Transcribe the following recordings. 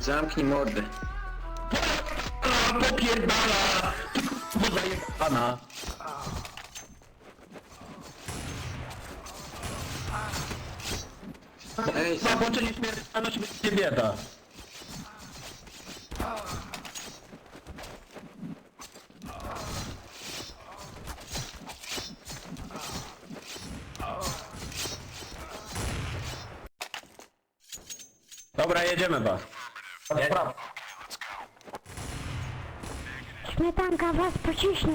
Zamknij mordę. Popierdala! Podaję pana. Ej, Za włączenie śmiertelności będzie bieda. Dobra, jedziemy was. Śmietanka was pociśnie.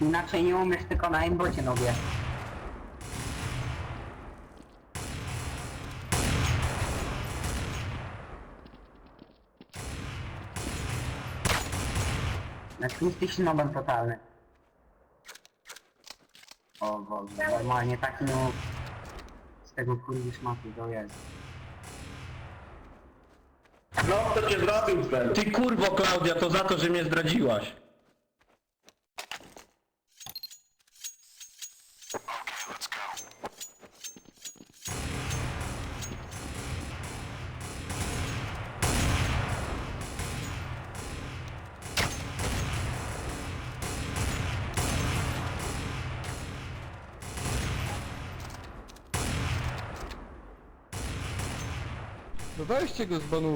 Inaczej nie umiesz tylko na aimbocie nobie. Jak jesteś nobem totalny. O Boże, normalnie taki no... Z tego kurwi szmatu to jest. No, to cię zrobił Ty kurwo Klaudia, to za to, że mnie zdradziłaś. No weźcie go z banu.